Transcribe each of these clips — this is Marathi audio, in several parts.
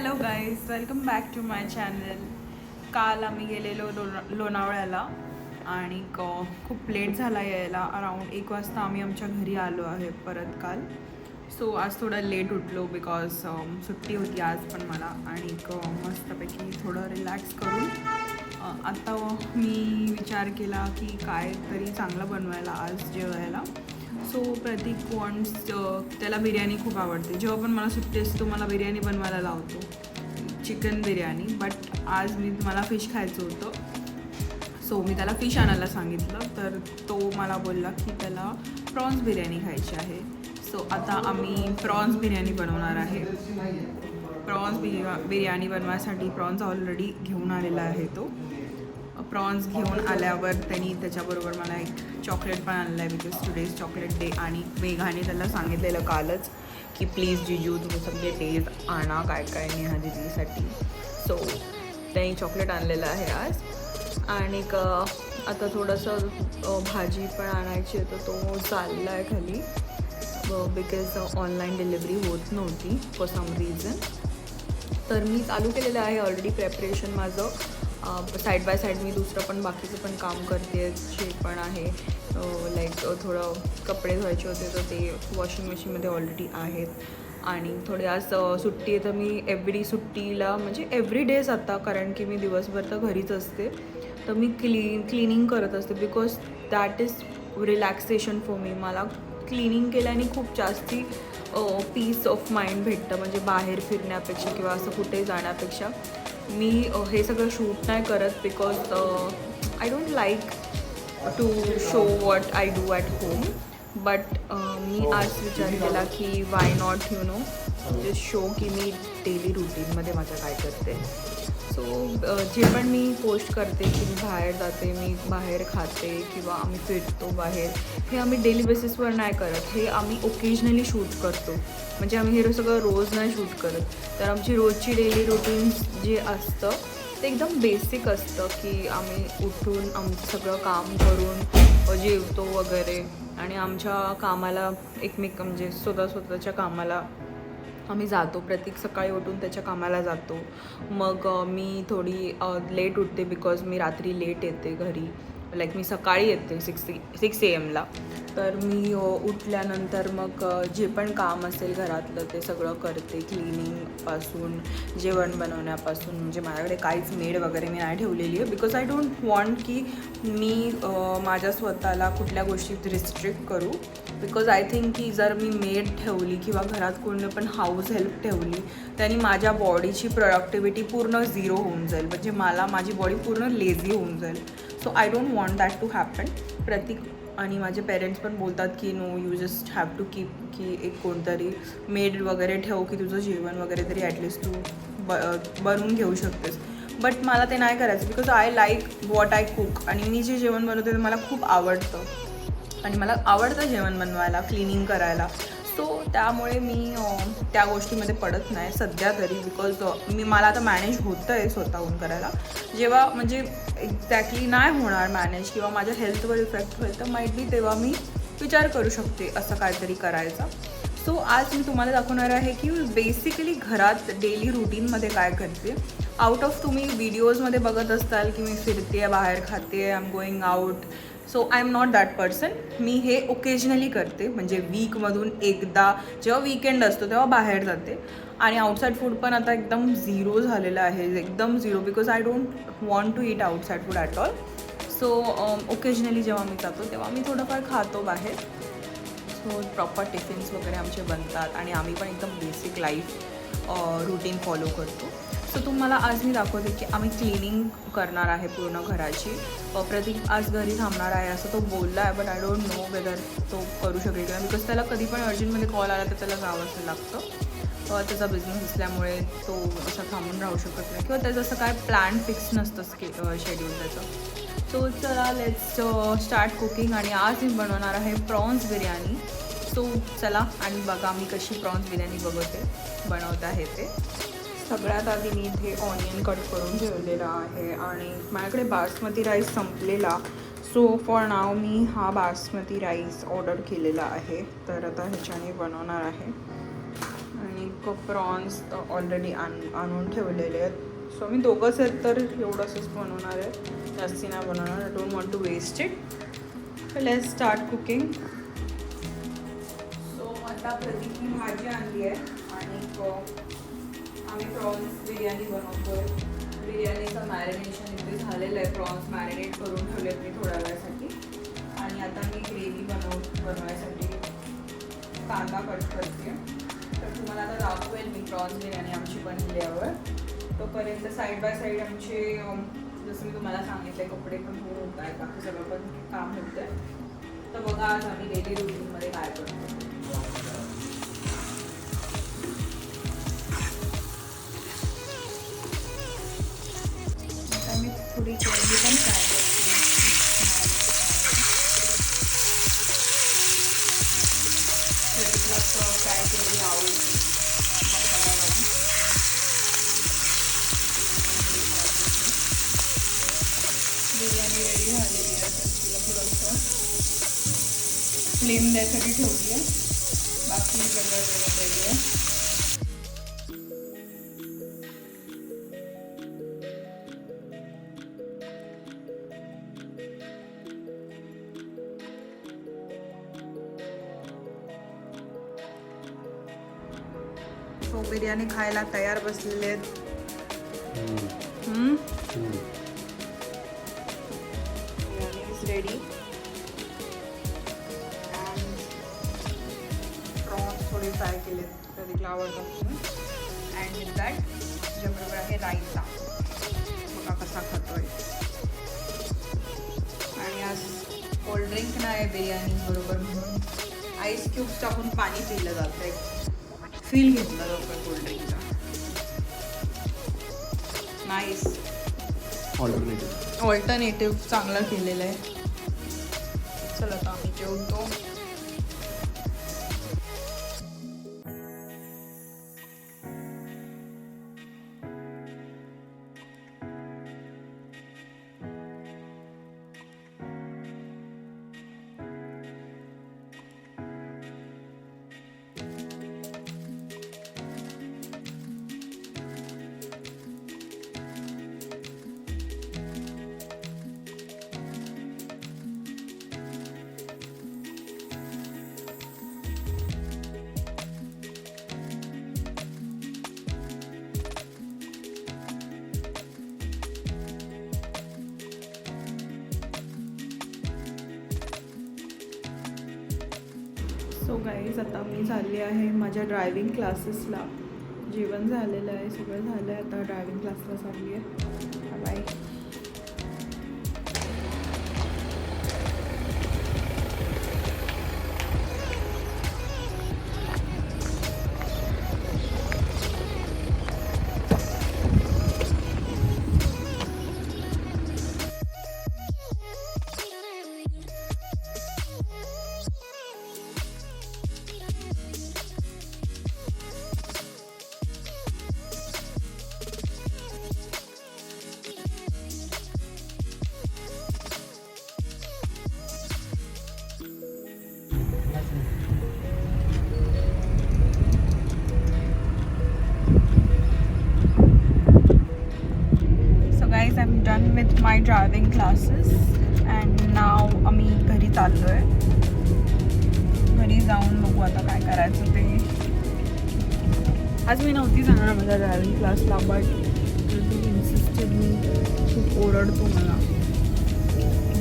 Hello guys welcome back to my channel काल आम्ही गेलेलो लोणा लोणावळ्याला आणि खूप लेट झाला यायला. अराऊंड एक वाजता आम्ही आमच्या घरी आलो आहे परत काल. सो आज थोडं लेट उठलो बिकॉज um, सुट्टी होती आज पण मला आणि um, मस्तपैकी थोडं रिलॅक्स करून आता आत्ता मी विचार केला की काय तरी चांगलं बनवायला आज जेवायला. सो प्रतीक वॉन्ट्स त्याला बिर्याणी खूप आवडते. जेव्हा पण मला सुट्टी असते तो मला बिर्याणी बनवायला लावतो. चिकन बिर्याणी बट आज मी मला फिश खायचं होतं. सो मी त्याला फिश आणायला सांगितलं तर तो मला बोलला की त्याला प्रॉन्स बिर्याणी खायची आहे. सो आता आम्ही प्रॉन्स बिर्याणी बनवणार आहे. प्रॉन्स बिर्या बिर्याणी बनवायसाठी प्रॉन्स ऑलरेडी घेऊन आलेला आहे तो. प्रॉन्स घेऊन आल्यावर त्यांनी त्याच्याबरोबर मला एक चॉकलेट पण आणलं आहे बिकॉज टुडेज चॉकलेट डे आणि मेघाने त्याला सांगितलेलं कालच की प्लीज जिजू तुम्ही सगळे डेज आणा काय काय नेहा दिदीसाठी. सो त्यांनी चॉकलेट आणलेलं आहे आज. आणि आता थोडंसं भाजी पण आणायची आहे तर तो चालला आहे खाली बिकॉज ऑनलाईन डिलिव्हरी होत नव्हती फॉर सम रिझन तर मी चालू केलेलं आहे ऑलरेडी प्रेपरेशन माझं. साईड बाय साईड मी दुसरं पण बाकीचं पण काम करते जे पण आहे. लाईक थोडं कपडे धुवायचे होते तर ते वॉशिंग मशीनमध्ये ऑलरेडी आहेत. आणि थोडी आज सुट्टी आहे तर मी एव्हरी सुट्टीला म्हणजे एव्हरी डेज आता कारण की मी दिवसभर तर घरीच असते. तर मी क्ली क्लिनिंग करत असते because that is relaxation for me मला क्लिनिंग केल्याने खूप जास्ती पीस ऑफ माइंड भेटतं. म्हणजे बाहेर फिरण्यापेक्षा किंवा असं कुठे जाण्यापेक्षा. मी हे सगळं शूट नाही करत because I don't like to show what I do at home but मी आज विचार केला की why not you know just show की मी डेली रुटीनमध्ये माझ्या काय करते. सो जे पण मी पोस्ट करते की मी बाहेर जाते मी बाहेर खाते किंवा आम्ही फिरतो बाहेर हे आम्ही डेली बेसिसवर नाही करत. हे आम्ही ओकेजनली शूट करतो. म्हणजे आम्ही हे सगळं रोज नाही शूट करत. तर आमची रोजची डेली रुटीन जे असतं ते एकदम बेसिक असतं की आम्ही उठून आमचं सगळं काम करून जेवतो वगैरे. आणि आमच्या कामाला एकमेक म्हणजे स्वतः स्वतःच्या कामाला आम्ही जातो. प्रत्येक सकाळी उठून त्याच्या कामाला जातो. मग मी थोडी लेट उठते बिकॉज मी रात्री लेट येते घरी. लाईक मी सकाळी येते सिक्स सिक्स ए एमला तर मी उठल्यानंतर मग जे पण काम असेल घरातलं ते सगळं करते. क्लिनिंगपासून जेवण बनवण्यापासून. म्हणजे माझ्याकडे काहीच मेड वगैरे मी नाही ठेवलेली आहे. बिकॉज आय डोंट वॉन्ट की मी माझ्या स्वतःला कुठल्या गोष्टीत रिस्ट्रिक्ट करू. बिकॉज आय थिंक की जर मी मेड ठेवली किंवा घरात कोणी पण हाऊस हेल्प ठेवली त्यांनी माझ्या बॉडीची प्रोडक्टिव्हिटी पूर्ण झिरो होऊन जाईल. म्हणजे मला माझी बॉडी पूर्ण लेझी होऊन जाईल. So I don't want that to happen Prateek आणि माझे पेरेंट्स पण बोलतात की no you just have to keep की एक कोणतरी मेड वगैरे ठेव की तुझं जेवण वगैरे तरी ॲटलिस्ट तू ब बनवून घेऊ शकतेस. बट मला ते नाही करायचं because I like what I cook आणि मी जे जेवण बनवते ते मला खूप आवडतं. आणि मला आवडतं जेवण बनवायला क्लिनिंग करायला. सो त्यामुळे मी त्या गोष्टीमध्ये पडत नाही सध्या तरी बिकॉज मी मला आता मॅनेज होतं आहे स्वतःहून करायला. जेव्हा म्हणजे एक्झॅक्टली नाही होणार मॅनेज किंवा माझ्या हेल्थवर इफेक्ट होईल तर माईट बी तेव्हा मी विचार करू शकते असं काहीतरी करायचा. सो आज मी तुम्हाला दाखवणार आहे की बेसिकली घरात डेली रुटीनमध्ये काय करते. आउट ऑफ तुम्ही व्हिडिओजमध्ये बघत असताल की मी फिरते बाहेर खाते I am going out so I am not that person मी हे ओकेजनली करते. म्हणजे वीकमधून एकदा जेव्हा वीकेंड असतो तेव्हा बाहेर जाते. आणि आउटसाईड फूड पण आता एकदम झिरो झालेलं आहे. एकदम zero because I don't want to eat outside food at all so occasionally जेव्हा मी जातो तेव्हा मी थोडंफार खातो बाहेर. सो प्रॉपर टिफिन्स वगैरे आमचे बनतात. आणि आम्ही पण एकदम बेसिक लाईफ रुटीन फॉलो करतो. सो तुम्हाला आज मी दाखवते की आम्ही क्लिनिंग करणार आहे पूर्ण घराची. प्रतीक आज घरी थांबणार आहे असं तो बोलला आहे but I don't know whether तो करू शकेल किंवा बिकॉज त्याला कधी पण अर्जंटमध्ये कॉल आला तर त्याला जावंच लागतं. त्याचा बिझनेस असल्यामुळे तो असं थांबून राहू शकत नाही. किंवा त्याचं असं काय प्लॅन फिक्स नसतं स्के शेड्यूल त्याचं. सो चला लेट्स स्टार्ट कुकिंग आणि आज मी बनवणार आहे प्रॉन्स बिर्याणी. सो चला आणि बघा मी कशी प्रॉन्स बिर्याणी बघते बनवत आहे ते. सगळ्यात आधी मी इथे ऑनियन कट करून ठेवलेला आहे आणि माझ्याकडे बासमती राईस संपलेला. सो फॉर नाव मी हा बासमती राईस ऑर्डर केलेला आहे. तर आता ह्याच्याने बनवणार आहे. आणि प्रॉन्स ऑलरेडी आण आणून ठेवलेले आहेत. सो मी दोघंच आहेत तर एवढंसंच बनवणार आहे. जास्ती नाही बनवणार. I don't want to waste it let start cooking so आता प्रतीकनी भाजी आणली आहे. आणि आम्ही प्रॉन्स बिर्याणी बनवतोय. बिर्याणीचं मॅरिनेशन इथे झालेलं आहे. प्रॉन्स मॅरिनेट करून ठेवले मी थोड्या वेळासाठी. आणि आता मी ग्रेव्ही बनव बनवायसाठी कांदा कट करते. तर तुम्हाला आता दाखवेल मी प्रॉन्स बिर्याणी आमची बनल्यावर. तोपर्यंत साईड बाय साईड आमचे जसं मी तुम्हाला सांगितलं कपडे पण धुवून होत आहेत. बाकी सगळं पण काम होतं आहे तर बघा आज आम्ही डेली रुटीनमध्ये काय करतो फ्लेम द्यायसाठी ठेवली आहे. बाकी सगळं सगळं रेडी आहे. सो बिर्याणी खायला तयार बसलेले आहेत. रेडी फ्राय केलेत. प्रदीपला आवडतात अँड विथ दॅट त्याच्याबरोबर आहे रायता बघा कसा खातोय. आणि आज कोल्ड्रिंक नाही बिर्याणी बरोबर म्हणून आईस क्यूब्स टाकून पाणी पिलं जातं एक फील घेतला जातो कोल्ड्रिंकचा नाईस ऑल्टरनेटिव्ह ऑल्टरनेटिव्ह चांगला केलेला आहे. चला आता आम्ही जेवतो. सो गाईज आता मी झाली आहे माझ्या ड्रायव्हिंग क्लासेसला जेवण झालेलं आहे सगळं झालं आहे आता ड्रायव्हिंग क्लासला चालली आहे my driving classes and now आम्ही घरी चाललो आहे घरी जाऊन बघू आता काय करायचं ते. आज मी नव्हती जाणार माझ्या ड्रायव्हिंग क्लासला बट इन्सिस्टेड मी खूप ओरडतो मला.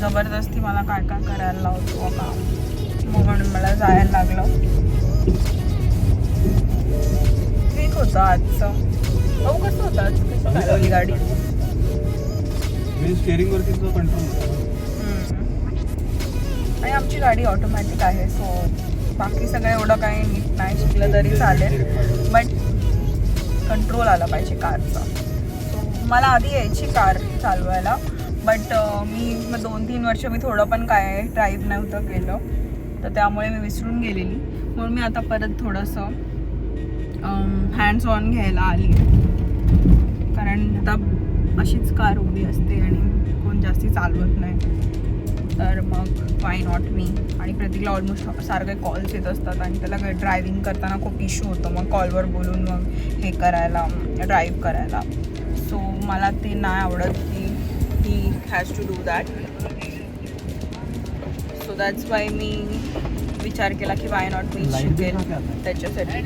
जबरदस्ती मला काय काय करायला लावतो का मग म्हणून मला जायला लागलं. ठीक होतं आजचं. अहो कसं होतं आज? कसं गाडी? म्हणजे स्टेअरिंग वरती कंट्रोल आणि आमची गाडी ऑटोमॅटिक आहे सो बाकी सगळं एवढं काही नीट नाही शिकलं तरी चालेल. बट कंट्रोल आला पाहिजे कारचा. सो मला आधी यायची कार चालवायला बट मी मग दोन तीन वर्ष मी थोडं पण काय ड्राईव्ह नव्हतं केलं तर त्यामुळे मी विसरून गेलेली. म्हणून मी आता परत थोडंसं हँड्स ऑन घ्यायला आली कारण आता अशीच कार उभी असते आणि कोण जास्ती चालवत नाही. तर मग वाय नॉट मी आणि प्रतीकला ऑलमोस्ट सारखे कॉल्स येत असतात आणि त्याला ड्रायव्हिंग करताना खूप इश्यू होतो. मग कॉलवर बोलून मग हे करायला ड्राईव्ह करायला. सो मला ते नाही आवडत की he has to do that so that's why मी विचार केला की वाय नॉट मी शिकेल? त्याच्यासाठी.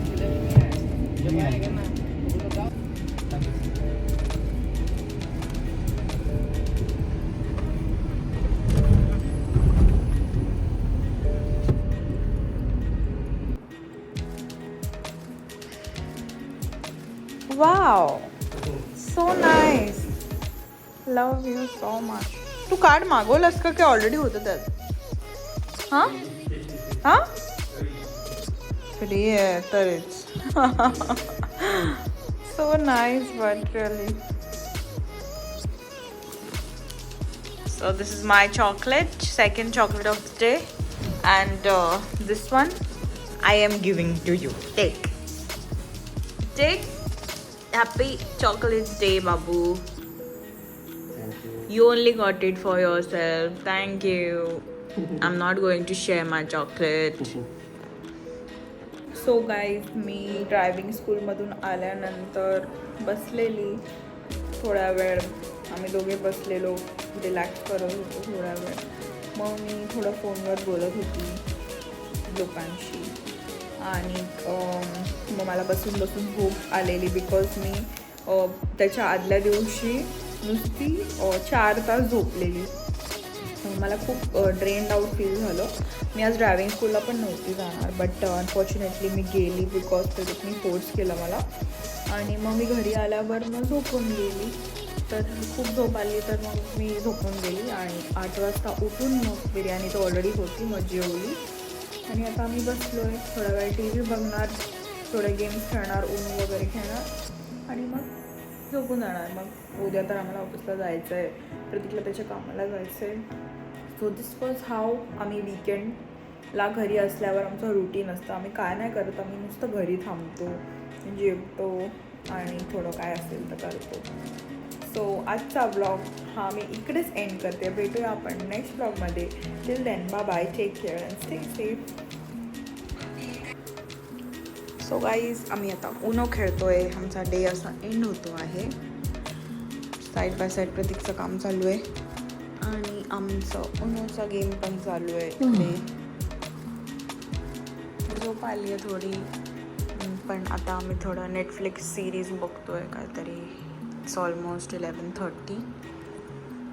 Wow so nice love you so much तू कार्ड मागवलंस का की ऑलरेडी होतं त्यात हां हां फ्री आहे तरीच so nice but really So this is my chocolate, second chocolate of the day, and uh, this one I am giving to you. Take, take. Happy chocolate day, Babu. You only got it for yourself. Thank you. I'm not going to share my chocolate. So guys me driving स्कूलमधून आल्यानंतर बसलेली थोडा वेळ आम्ही दोघे बसलेलो रिलॅक्स करत होतो थोडा वेळ मग मी थोडं फोनवर बोलत होती लोकांशी आणि मग मला बसून बसून झोप आलेली बिकॉज मी त्याच्या आदल्या दिवशी नुसती चार तास झोपलेली. मला खूप ड्रेंड आउट फील झालं. मी आज ड्रायव्हिंग स्कूलला पण नव्हती जाणार बट अनफॉर्च्युनेटली मी गेली बिकॉज त्याच्यात मी फोर्स केला मला. आणि मग मी घरी आल्यावर मग झोपून गेली. तर खूप झोप आली तर मग मी झोपून गेली आणि आठ वाजता उठून मग बिर्याणी तर ऑलरेडी होती मग जेवली. आणि आता आम्ही बसलो आहे थोडा वेळ टी व्ही बघणार थोडे गेम्स खेळणार ऊन वगैरे खेळणार. आणि मग झोपून जाणार मग. उद्या तर आम्हाला ऑफिसला जायचं आहे प्रतीकला त्याच्या कामाला जायचं आहे सो दिस वॉज हाव आम्ही विकेंडला घरी असल्यावर आमचं रुटीन असतं. आम्ही काय नाही करत आम्ही नुसतं घरी थांबतो. म्हणजे जेवतो आणि थोडं काय असेल तर करतो. सो आजचा ब्लॉग हा मी इकडेच एंड करते. भेटूया आपण नेक्स्ट ब्लॉगमध्ये टिल देन बा bye take care and stay safe so guys आम्ही आता उनो खेळतोय. आमचा डे असा एंड होतो आहे. साईड बाय साईड प्रतीकचं काम चालू आहे. आणि आमचं उनोचा गेम पण चालू आहे इकडे. झोप आली आहे थोडी. पण आता आम्ही थोडं नेटफ्लिक्स सिरीज बघतोय काहीतरी. इट्स ऑलमोस्ट इलेवन थर्टी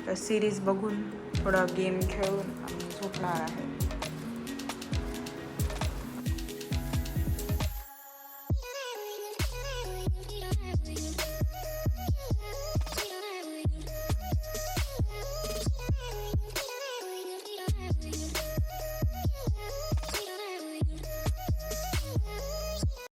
तर सिरीज बघून थोडा गेम खेळून आम्ही झोपणार आहे.